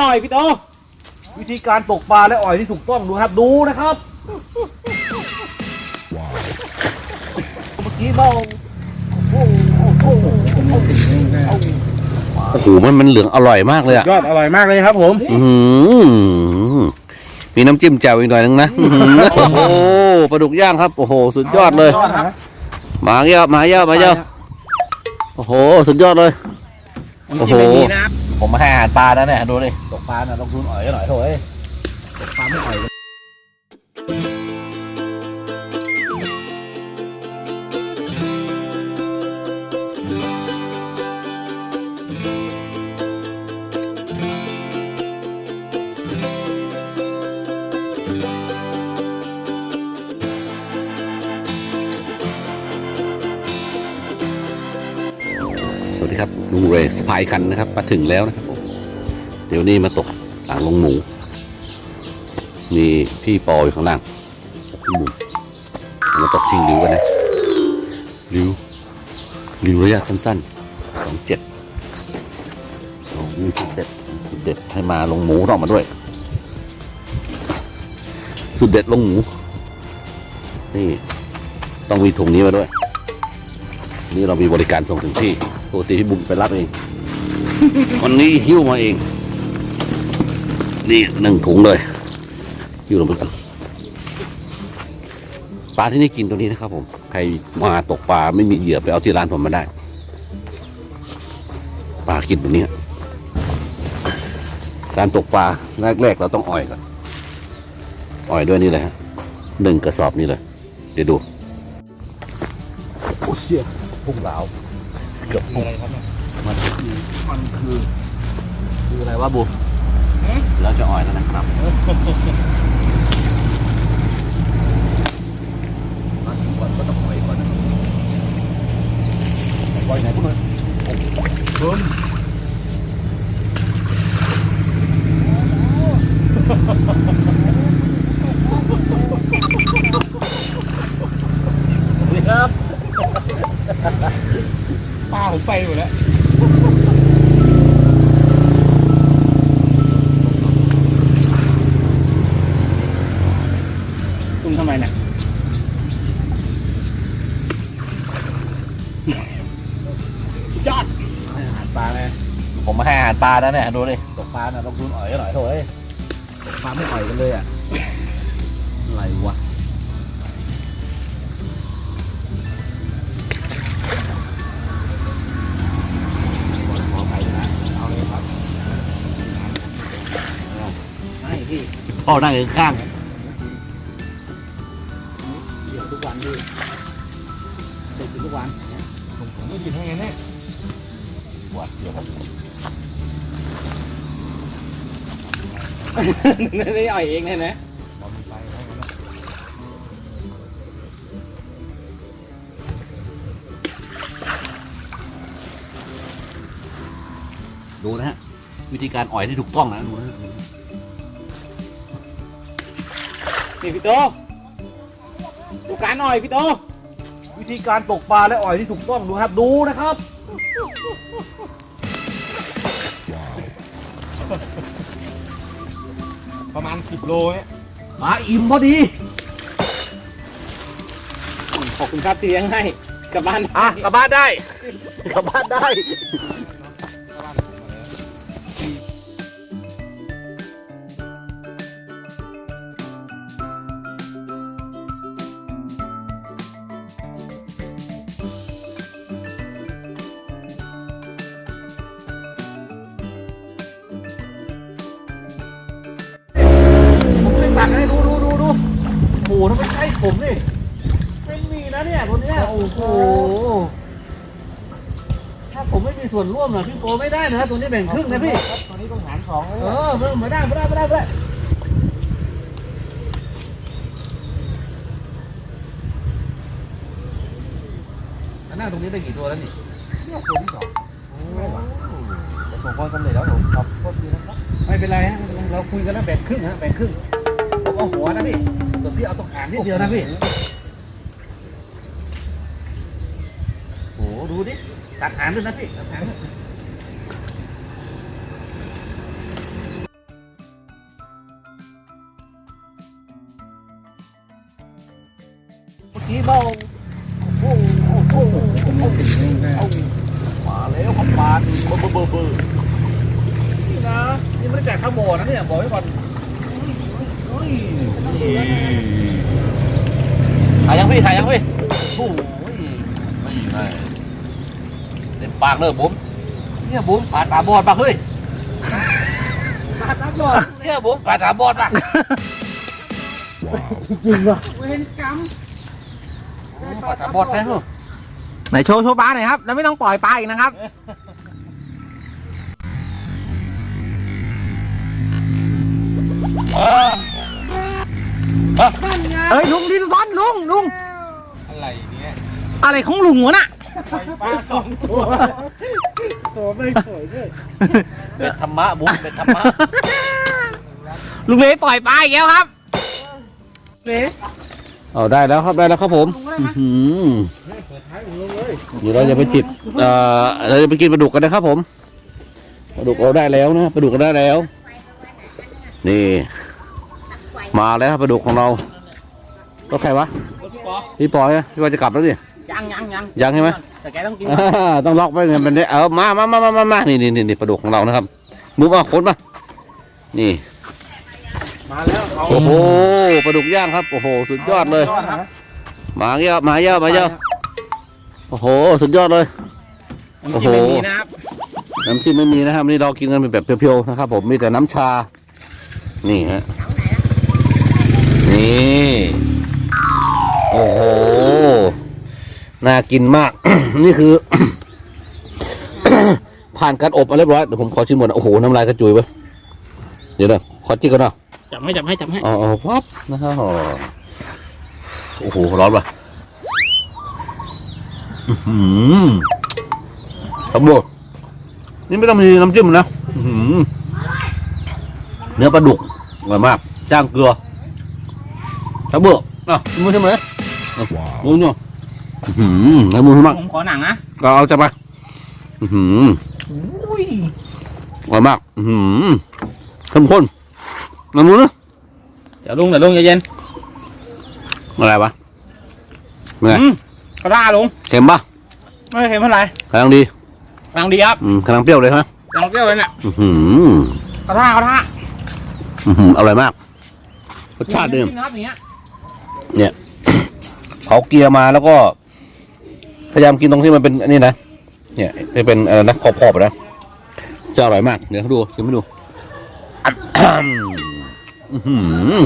หน่อยพี่โตวิธีการตกปลาและอ่อยที่ถูกต้องดูครับ ดูนะครับเมื่อกี้เมาโอ้โหโอ้โหโอ้โหโอ้โหมันมันเหลืองอร่อยมากเลยอะยอดอร่อยมากเลยครับผมอื้อหือมีน้ำจิ้มแจ่วอีกหน่อยนึงนะอื้อหือโอ้โหปลาดุกย่างครับ โอ้โห สุดยอดเลย ยอดครับมาเยอะมาเยอะมาเยอะโอ้โห สุดยอดเลย โอ้โหผมมาให้อาหารปลาแล้วเนี่ยดูดิตกปลาน่ะลงทุนอ่อยหน่อยโถ่เอ้ยตกปลาไม่อ่อยเลย ลุงเรสพายคันนะครับ มาถึงแล้วนะครับผมเดี๋ยวนี้มาตกอ่างลงหมู มีพี่ปออยู่ข้างล่างพี่หมุนมาตกชิงริวกันนะริวริวระยะสั้นๆสองเจ็ดโอ้มีสุดเด็ดสุดเด็ดให้มาลงหมูต้องมาด้วย สุดเด็ดลงหมู นี่ต้องมีถุงนี้มาด้วย นี่เรามีบริการส่งถึงที่ ปกติพี่บุญไปรับเอง วันนี้หิ้วมาเอง นี่หนึ่งถุงเลยหิ้วลงไปกันปลาที่นี่กินตัวนี้นะครับ ผม ใครมาตกปลาไม่มีเหยื่อไปเอาที่ร้านผมมาได้ ปลากินแบบนี้การตกปลาแรกๆเราต้องอ่อยก่อนอ่อยด้วยนี่เลยฮะหนึ่งกระสอบนี่เลย เดี๋ยวดู โอ้เชี่ยพุ่งเหลา เกือบคืออะไรครับเนี่ยมันมันคือคืออะไรวะบูแล้วจะอ่อยแล้วนะครับมันก่อนก็ต้องอ่อยก่อนนะครับปล่อยไหนพวกมันเบิ้มนี่ครับ ปลา ผมไปหมดแล้วตุ้งทำไมเนี่ยจอดให้อาหารปลาไงผมมาให้อาหารปลาแล้วเนี่ยดูดิตกปลาน่ะลงทุนอ่อยหน่อยโถ่เอ้ยตกปลาไม่อ่อยกันเลยอะ อะไรวะ พี่พ่อนั่งอยู่ข้างเดี๋ยวทุกวันพี่เด็กกินทุกวันผมผมไม่กินให้ไงแน่หวัดเดี๋ยวผมนี่อ่อยเองเลยนะตอนมีไปให้กันนะดูนะฮะวิธีการอ่อยที่ถูกต้องนะดูนะ นี่พี่โตดูการหน่อยพี่โตวิธีการตกปลาและอ่อยที่ถูกต้องดูครับ ดูนะครับประมาณ10โลเนี่ยปลาอิ่มพอดี ขอบคุณครับที่เลี้ยงให้กลับบ้านอะกลับบ้านได้ กลับบ้านได้ ผมเป็นตักให้ดูดูดูดูโอ้โหถ้าไม่ใช่ผมนี่ไม่มีนะเนี่ยคนเนี้ยโอ้โหถ้าผมไม่มีส่วนร่วมนะพี่โปไม่ได้นะตัวนี้แบ่งครึ่งนะพี่ตอนนี้ต้องหารสองเออไม่ไม่ได้ไม่ได้ไม่ได้ไม่ได้อันนั้นตรงนี้ได้กี่ตัวแล้วนี่เนี่ยตัวที่สองประสบความสำเร็จแล้วผมขอบคุณนะครับไม่เป็นไรฮะไม่เป็นไรเราคุยกันแล้วแบ่งครึ่งฮะแบ่งครึ่งผม เอาหัวนะพี่ส่วนพี่เอาตรงหางนิดเดียวนะพี่โอ้โหดูดิตัดหางด้วยนะพี่ตัดหางด้วย ถ่ายยังพี่ถ่ายยังพี่โอ้ยไม่ไม่เต็มปากเลยบุ๋มเนี่ยบุ๋มปากตาบอดปะเฮ้ยปลาตาบอดเนี่ยบุ๋มปากตาบอดปะจริงเหรอเวรกรรมปากตาบอดแท้เหรอไหนโชว์โชว์ปลาหน่อยครับ แล้วไม่ต้องปล่อยปลาอีกนะครับ เอ้ยลุงดินซ้อนลุงลุงอะไรเนี่ยอะไรของลุงวะน่ะปลาสองตัวตัวไม่สวยด้วยเป็นธรรมะบุ๋มเป็นธรรมะลุงเลยปล่อยปลาอีกแล้วครับเลยเอาได้แล้วครับได้แล้วครับผมอื้อหือเปิดท้ายของลุงเลยเดี๋ยวเราจะไปจิบเอ่อเราจะไปกินปลาดุกกันนะครับผมปลาดุกเราได้แล้วนะปลาดุกเราได้แล้ว นี่ มาแล้วครับปลาดุกของเราก็ใครวะพี่ปอยนะพี่ปอยจะกลับแล้วสิยังยังยังยังใช่ไหมแต่แกต้องกินอ่าต้องล็อกไว้เงินเป็นได้เอามามามามามามานี่นี่นี่นี่ปลาดุกของเรานะครับมือมาค้นมานี่มาแล้วเอาโอ้โหปลาดุกย่างครับโอ้โหสุดยอดเลยครับมาเยอะมาเยอะมาเยอะโอ้โหสุดยอดเลยโอ้โหน้ำจิ้มไม่มีนะครับน้ำจิ้มไม่มีนะครับนี่เรากินกันเป็นแบบเพียวๆนะครับ ผมมีแต่น้ำชา นี่ฮะ อ้โห น่ากินมาก นี่คือ ผ่านการอบมาเรียบร้อยเดี๋ยวผมขอชิมหมดนะโอ้โห น้ำลายกระจุยเว้ยเดี๋ยวนะขอจิ้มก่อนนะจับให้จับให้จับให้อ๋ออ๋อวับนะครับโอ้โห ร้อนว่ะอื้อหือครับโบนี่ไม่ต้องมีน้ำจิ้มนะอื้อหือเนื้อปลาดุกอร่อยมากจ้างเกลือครับโบอะมือทำไม มือเนี่ยอื้อหือแล้วมือทำไมผมขอหนังนะก็เอาจะไปอื้อหืออุ้ยอร่อยมากอื้อหือเข้มข้นน้ำมือนะเดี๋ยวลุงเดี๋ยวลุงใจเย็นอะไรวะเป็นไงอืมกระด้าลุงเค็มปะไม่เค็มเท่าไหร่กำลังดีกำลังดีครับอืมกำลังเปรี้ยวเลยฮะกำลังเปรี้ยวเลยเนี่ยอื้อหือกระด้ากระด้าอื้อหืออร่อยมากรสชาติเดิมกินครับอย่าง เงี้ยเขาเกียร์มาแล้วก็ พยายามกินตรงที่มันเป็นอันนี้นะเนี่ยที่เป็นอะไรนะขอบๆอะนะจะอร่อยมากเดี๋ยวเขาดูชิมให้ดูอื้อหือ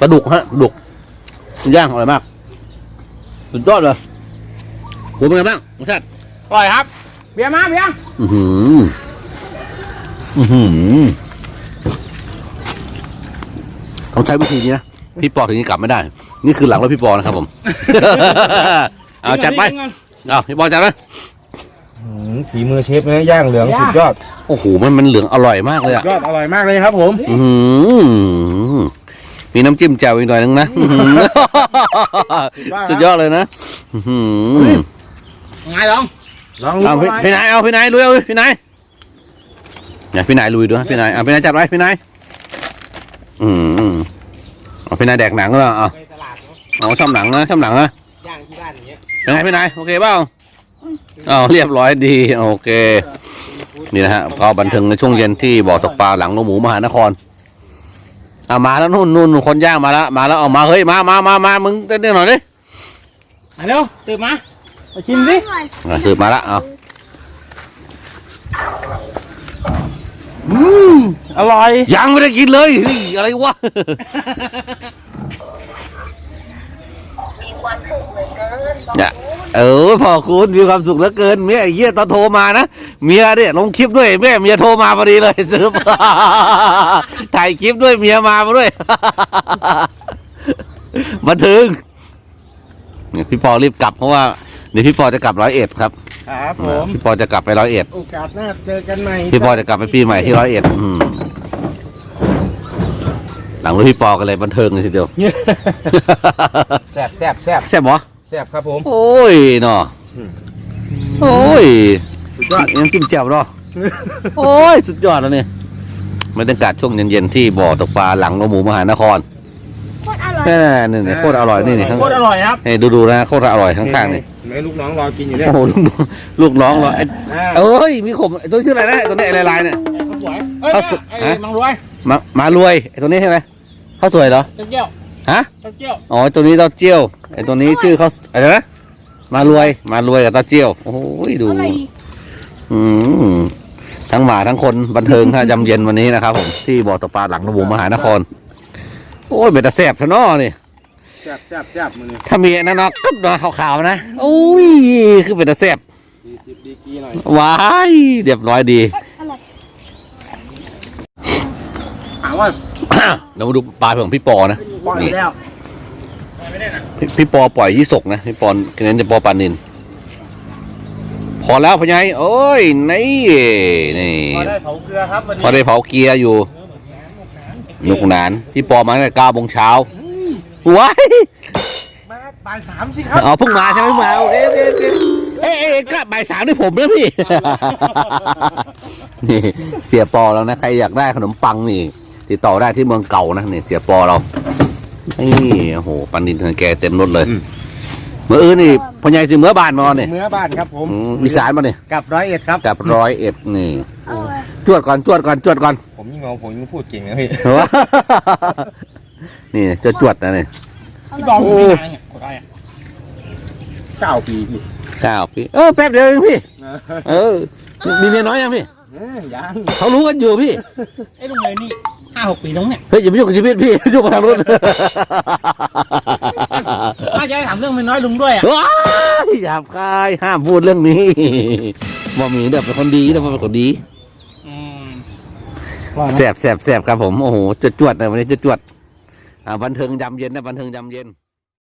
ปลาดุกฮะปลาดุกย่างอร่อยมากสุดยอดเลยหัวเป็นไงบ้างรสชาติอร่อยครับ เบียร์มาเบียร์อือหืออือหือต้องใช้วิธีนี้นะ พี่ปอถึงจะกลับไม่ได้ นี่คือหลังรถพี่ปอนะครับผม เอาจัดไปเอาพี่ปอจัดไปฝีมือเชฟนะย่างเหลืองสุดยอด โอ้โหมันมันเหลืองอร่อยมากเลยอะยอดอร่อยมากเลยครับผมอือหือมีน้ำจิ้มแจ่วอีกหน่อยนึงนะอื้อหือสุดยอดเลยนะอื้อหือไงลองลองเอาพี่พี่นายเอาพี่นายลุยเอาพี่นายเนี่ยพี่นายลุยด้วยพี่นายเอาพี่นายจัดไว้พี่นายอืม เอาพี่นายแดกหนังก็เอาไปตลาดเนาะเอาชอบหนังนะชอบหนังนะย่างที่บ้านอย่างเงี้ยเป็นไงพี่นายโอเคเปล่าเอาเรียบร้อยดีโอเคนี่นะฮะก็บันเทิงในช่วงเย็นที่บ่อตกปลาหลังโรงหมูมหานครเอามาแล้วนู่นนู่นคนย่างมาแล้วมาแล้วเอามาเฮ้ยมามามามามึงเต้นๆหน่อยดิมาเร็วตื่นมามาชิมสิอะสืบมาแล้วเอา อร่อย ยังไม่ได้กินเลยเฮ้ยอะไรวะเนี่ยเออพอคุณมีความสุขเหลือเกินเมียไอ้เหี้ยตอนโทรมานะเมียเนี่ยลงคลิปด้วยแม่เมียโทรมาพอดีเลยซื้อ ถ่ายคลิปด้วยเมียมามาด้วยมาถึงเนี่ยพี่ปอรีบกลับเพราะว่าเดี๋ยวพี่ปอจะกลับร้อยเอ็ดครับ ครับผมพี่ปอจะกลับไปร้อยเอ็ดโอกาสหน้าเจอกันใหม่พี่ปอจะกลับไปปีใหม่ที่ร้อยเอ็ดอืมหลังรถพี่ปอกันเลยบันเทิงเลยทีเดียว แซ่บแซ่บแซ่บใช่บอแซ่บครับผม โอ้ยเนาะอืมโอ้ยสุดยอดยังจิ้มแจ่วเนาะโอ้ยสุดยอดแล้วเนี่ยบรรยากาศช่วงเย็นๆที่บ่อตกปลาหลังโรงหมูมหานครโคตรอร่อยนี่นี่โคตรอร่อยนี่นี่ข้างโคตรอร่อยครับ นี่ดูดูๆนะโคตรอร่อยข้างๆนี่ แม่ลูกน้องรอกินอยู่เนี่ยโอ้โหลูกน้องลูกน้องเหรอไอ้อ่าเอ้ยมีขมไอ้ตัวชื่ออะไรนะไอ้ตัวนี้ไอ้ลายๆเนี่ย ข้าวสวยเอ้ยข้าวสวยไอ้ฮะ มังรวยมามารวยไอ้ตัวนี้ใช่ไหมข้าวสวยเหรอเต้าเจี้ยวฮะเต้าเจี้ยวอ๋อไอ้ตัวนี้เต้าเจี้ยวไอ้ตัวนี้ชื่อเขาอะไรนะมารวยมารวยกับเต้าเจี้ยวโอ้โหดู อะไรอืมทั้งหมาทั้งคนบันเทิงถ้ายำเย็นวันนี้นะครับผมที่บ่อตกปลาหลังระบุมหานคร โอ้ยเบ็ดตะแสบชะเนอนี่ แซ่บแซ่บแซ่บมือนี่ถ้ามีอันนั่นเนาะกึ๊บเนาะขาวๆนะโอ้ยคือเบ็ดตะแสบสี่สิบดีกรีหน่อยว้ายเรียบร้อยดีอะไรถามว่าเดี๋ยวมาดูปลาของพี่ปอนะปล่อยแล้วพี่พี่ปอปล่อยยี่สกนะพี่ปอนเน้นจะปอปลานินพอแล้วพะไยโอ้ยนี่นี่พอได้เผาเกลือครับวันพอนี้ได้เผาเกียร์อยู่นุกหนานพี่ปอมาตั้งแต่เก้าโมงเช้า ว้ายมาบ่ายสามสิครับอ๋อเพิ่งมาใช่ไหมเพิ่งมาโอเคโอเคโอเคเอ๊ะเอ๊ะก็บ่ายสามด้วยผมนะพี่ นี่เสียปอแล้วนะใครอยากได้ขนมปังนี่ ติดต่อได้ที่เมืองเก่านะนี่เสียปอเรานี่โอ้โหปันดินเทินแกเต็มรถเลยเมื่ออื่นนี่พ่อใหญ่สิเมื่อบานมาเนี่ยเมื่อบ้านครับผมอืมอีสานมาเนี่ยกับร้อยเอ็ดครับ กับร้อยเอ็ดนี่เอาอะไรจวดก่อนจวดก่อนจวดก่อน ผมยิ่งงงผมยิ่งพูดเก่งนะพี่ วะนี่จะจวดนะเนี่ยเอาพี่อะไรบอลมีนานเนี่ยคนไทยอะเก้าปีพี่เก้าปีเออแป๊บเดียวเองพี่เออ มีเมียน้อยยังพี่ เอ้ยยังเขารู้กันอยู่พี่ ไอ้ลุงเลยนี่ห้าหกปีน้องเนี่ยเฮ้ยอย่าไปยุ่งกับชีวิตพี่ ยุ่งกับทางรถน่าจะให้ถามเรื่องเมียน้อยลุงด้วยอะว้ายหยาบคายห้ามพูดเรื่องนี้บ่มีเดี๋ยวเป็นคนดีเดี๋ยวเป็นคนดี อืม แสบแสบแสบครับผม โอ้โหจวดจวดๆนะวันนี้จวดจวดๆอ่า บันเทิงยำเย็นนะบันเทิงยำเย็น